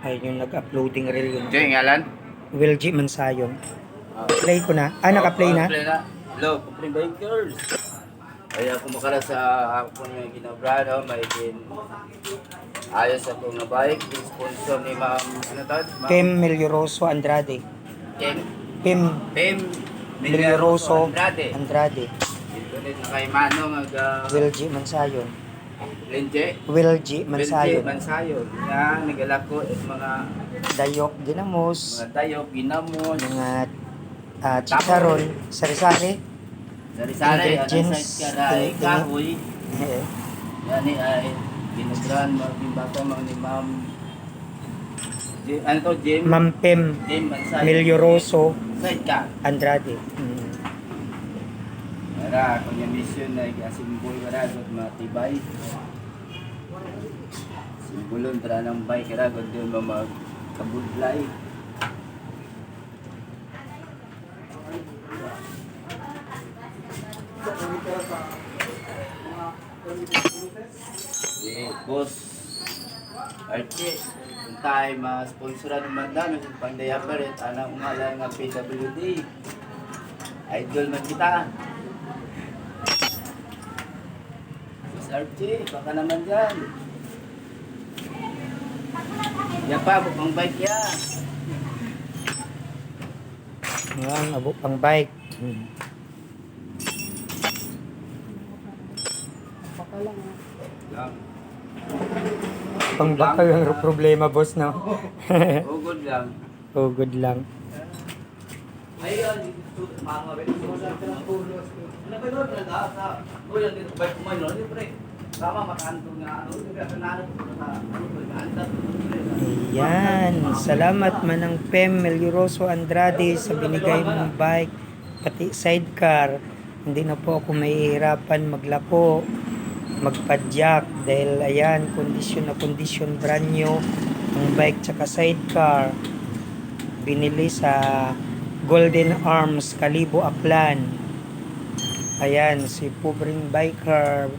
Ayun yung nag-uploading reel yun. Diyan, ngalan? Will G. Mansayon. Ah. Play ko na. Ah, naka-play na? Play na. Hello, Kupring Bikers. Ay ako sa ako nga ginabrado, may din ayos ako nga bike, sponsor ni Ma'am, ano tawag? Ma'am Pim Melioroso Andrade. Ken. Pim Pem Melioroso Andrade. Andrade. Dito rin na kay Manong uh, Will G. Mansayon. Lenje. Will G. Mansayon. Mansayon. Nga nagalako at mga Dayok Ginamos. mga dayok, ginamos, Mga uh, chicharon. Sari-sari. sari-sari, ano sa karay, kahoy. Eh, Yan ni ay binugran mga bimbata mga ni Ma'am ano to Jim? Ma'am Pim Jim Mansay. Melioroso Side ka. Andrade. Mm. Para kung yung mission na ikasimbol ka na at matibay. Simbolon tara ng bike ka na kung doon mo magkabudlay. Yeah, boss. Archie, kung tayo ma-sponsoran ng mandami sa Pandayabarit, anang umala nga PWD. Idol man kita. Archie, baka naman dyan. Yan pa, bukang bike yan. Ang abo pang bike. Mm. Lang. Pang baka yung problema boss no. Ugod lang. oh, good lang. Ayun, mga beneficyo sa pulos. Ano ba yun? Nag-aasa. O yan, dito ba kumain nun? Pre, tama makanto nga. Ano, kaya nanalo ko sa. Ayan, salamat manang Pem Melioroso Andrade sa binigay mong bike, pati sidecar. Hindi na po ako mahihirapan maglako, magpadyak dahil ayan, kondisyon na kondisyon brand new ang bike tsaka sidecar. Binili sa Golden Arms, Kalibo, Aklan. Ayan, si Pobring Biker,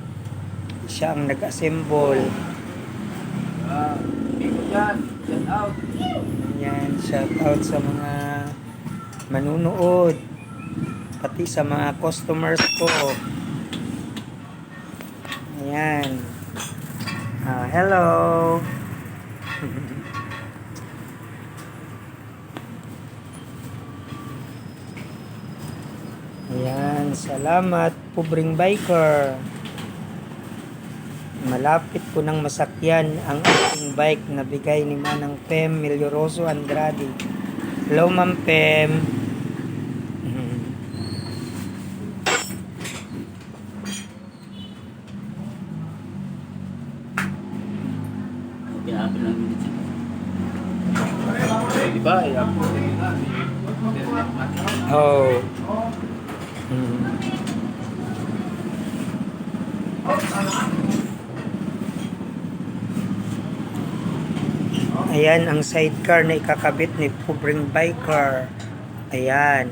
siya ang nag-assemble. Ah. Get out. Yan, shout out sa mga manunood, pati sa mga customers ko. Ayan. Ah, hello. Ayan, salamat, Pubring Biker. Malapit ko nang masakyan ang aking bike na bigay ni Manang Pem Melioroso Andrade. Hello, Ma'am Pem. Oh. Mhm. Ayan ang sidecar na ikakabit ni Pubring Biker. Ayan.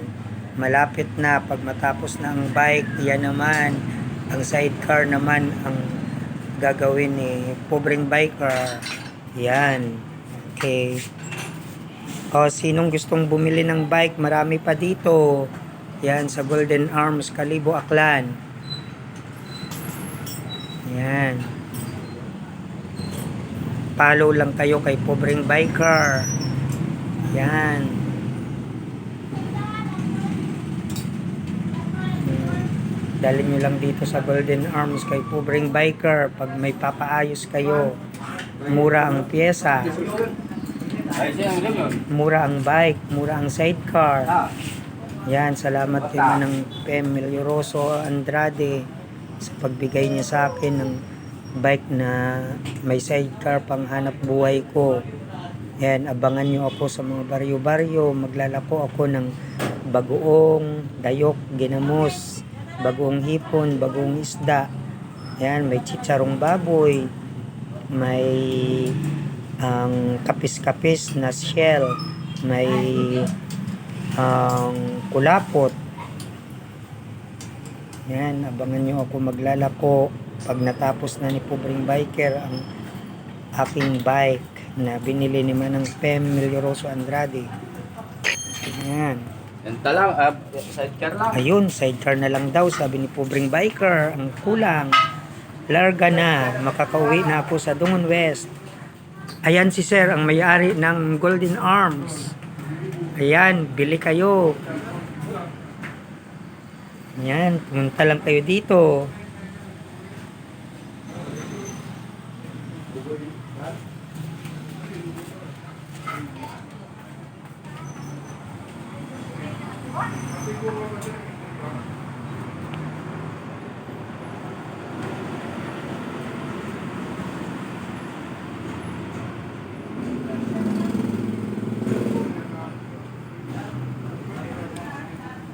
Malapit na pag matapos na ang bike, yan naman ang sidecar naman ang gagawin ni Pubring Biker. Yan. Okay. O, sinong gustong bumili ng bike, marami pa dito. Yan, sa Golden Arms, Kalibo, Aklan. Yan. Follow lang kayo kay Pobreng Biker. Yan. Hmm. Dali nyo lang dito sa Golden Arms kay Pobreng Biker pag may papaayos kayo. Mura ang pyesa. Mura ang bike, mura ang sidecar. Yan, salamat din ng PM Melioroso Andrade sa pagbigay niya sa akin ng bike na may sidecar pang hanap buhay ko. Yan, abangan niyo ako sa mga baryo-baryo. Maglalako ako ng bagoong, dayok, ginamos, bagoong hipon, bagoong isda. Yan, may chicharong baboy, may ang kapis-kapis na shell, may ang kulapot. Yan, abangan nyo ako maglalako pag natapos na ni Pobring Biker ang aking bike na binili ni Manang Pem Milyoroso Andrade. Yan talang, ah, sidecar lang. Ayun, sidecar na lang daw, sabi ni Pobreng Biker. Ang kulang. Larga na. Makakauwi na ako sa Dungon West. Ayan si Sir, ang may-ari ng Golden Arms. Ayan, bili kayo. Ayan, pumunta lang kayo dito.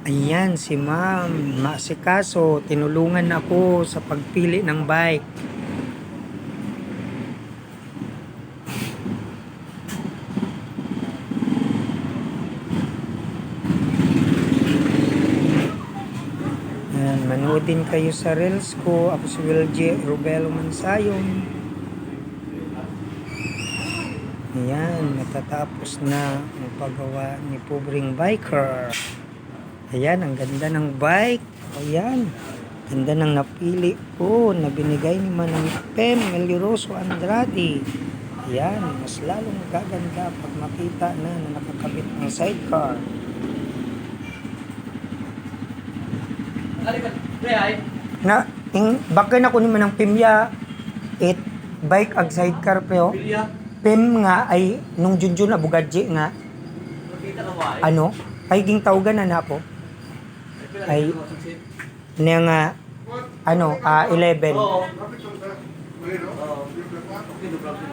Ayan, si ma'am. Maasikaso, tinulungan ako sa pagpili ng bike. Ayan, manood din kayo sa reels ko. Ako si Will J. Rubelo Mansayon. Ayan, natatapos na ang paggawa ni Pobreng Biker. Ayan, ang ganda ng bike. Ayan, ganda ng napili ko na binigay ni Manang Pem Meliroso Andrade. Ayan, mas lalong gaganda pag makita na na nakakabit ng sidecar. Na, ing, bakit na ko ni Manang Pemya, it bike ag sidecar pero Pilya. Pem nga ay nung junjun abugadji nga mo ano ay ging tawgan na na po ay- niya nga ano ah 11 Oo. Oo. Okay, no problem.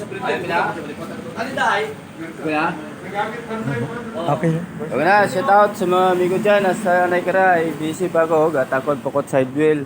Ayun, pila. Ano okay Huwag na, shout out sa mga amigo dyan. Nasa Naikara, busy pa ako. Gatakod pukot side wheel.